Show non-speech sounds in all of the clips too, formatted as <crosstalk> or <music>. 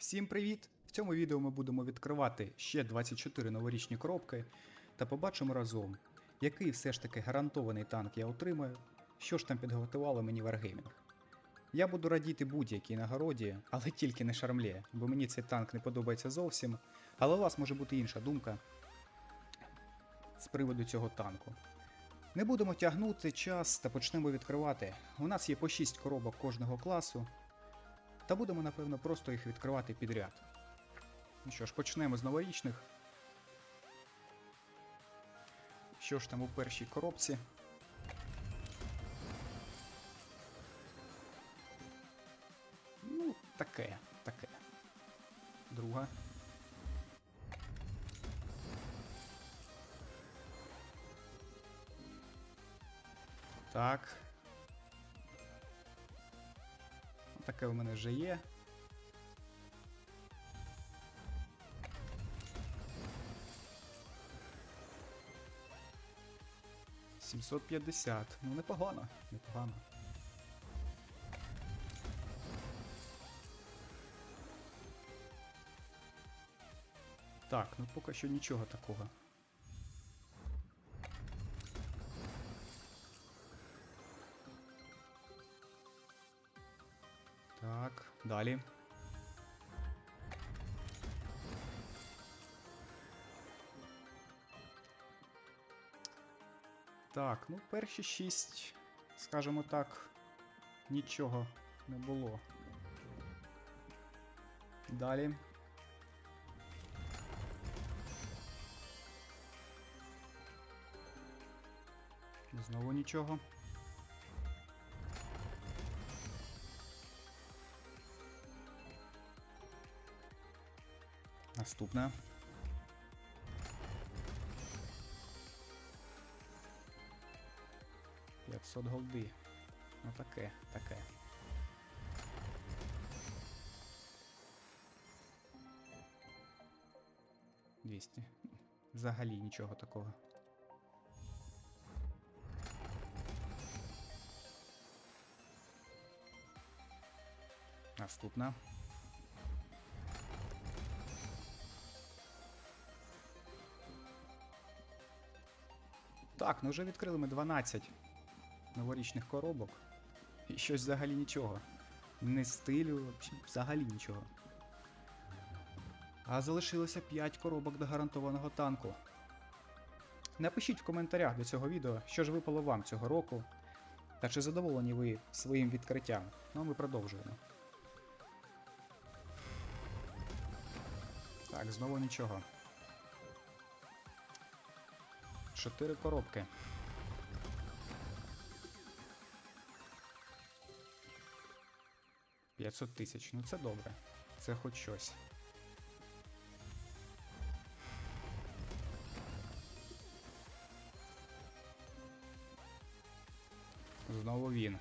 Всім привіт! В цьому відео ми будемо відкривати ще 24 новорічні коробки та побачимо разом, який все ж таки гарантований танк я отримаю, що ж там підготувало мені Wargaming. Я буду радіти будь-якій нагороді, але тільки не шармлє, бо мені цей танк не подобається зовсім, але у вас може бути інша думка з приводу цього танку. Не будемо тягнути час та почнемо відкривати. У нас є по 6 коробок кожного класу, та будемо, напевно, просто їх відкривати підряд. Ну що ж, почнемо з новорічних. Що ж там у першій коробці? Ну, таке, таке. Друга. Так. Таке у мене вже є. Сімсот п'ятдесят. Ну непогано, непогано. Так, ну поки що нічого такого. Так, далі. Так, ну перші шість, скажімо так, нічого не було. Далі. Знову нічого. Наступна. П'ятсот голди. Ну таке, таке. Двісті. Взагалі нічого такого. Наступна. Так, ну вже відкрили ми 12 новорічних коробок. І щось взагалі нічого. Не стилю, взагалі нічого. А залишилося 5 коробок до гарантованого танку. Напишіть в коментарях до цього відео, що ж випало вам цього року. Та чи задоволені ви своїм відкриттям. Ну а ми продовжуємо. Так, знову нічого. Чотири коробки. П'ятсот тисяч. Ну це добре. Це хоч щось. Знову він.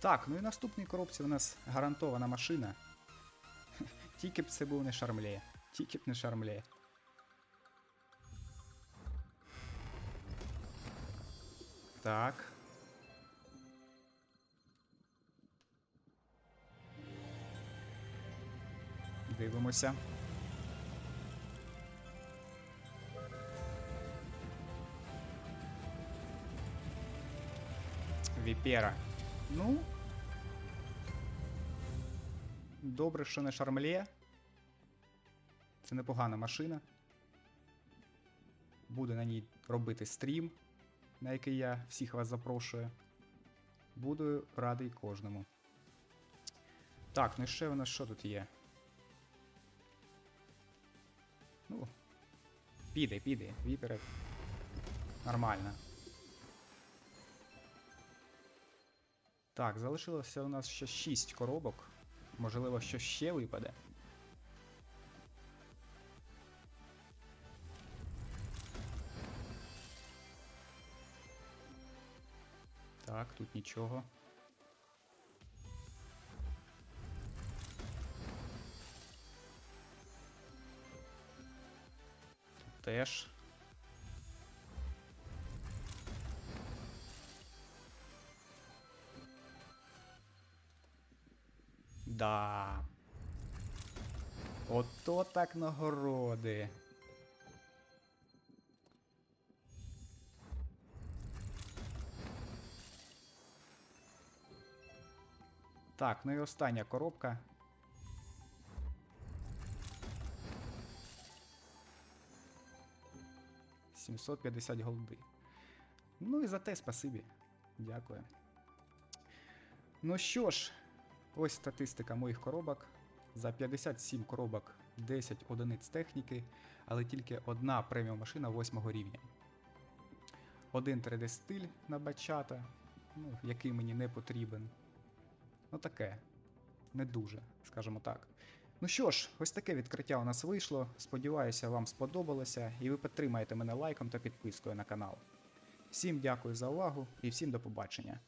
Так, ну і в наступній коробці у нас гарантована машина. <laughs> Тільки б це був не шармле. Тільки б не шармле. Так. Дивимося. Віпера. Ну. Добре, що не шармлє. Це непогана машина. Буду на ній робити стрім, на який я всіх вас запрошую. Буду радий кожному. Так, ну і ще у нас що тут є? Ну. Піде, піде, віпери. Нормально. Так, залишилося у нас ще 6 коробок. Можливо, що ще випаде. Так, тут нічого. теж. Да. Ото так нагороди. Так, ну і остання коробка. Сімсот п'ятдесят голди. Ну і за те спасибі. Дякую. Ну що ж, ось статистика моїх коробок. За 57 коробок 10 одиниць техніки, але тільки одна преміум машина 8 рівня. Один 3D стиль на бачата, ну, який мені не потрібен. Ну таке. Не дуже, скажімо так. Ну що ж, ось таке відкриття у нас вийшло. Сподіваюся, вам сподобалося, і ви підтримаєте мене лайком та підпискою на канал. Всім дякую за увагу і всім до побачення.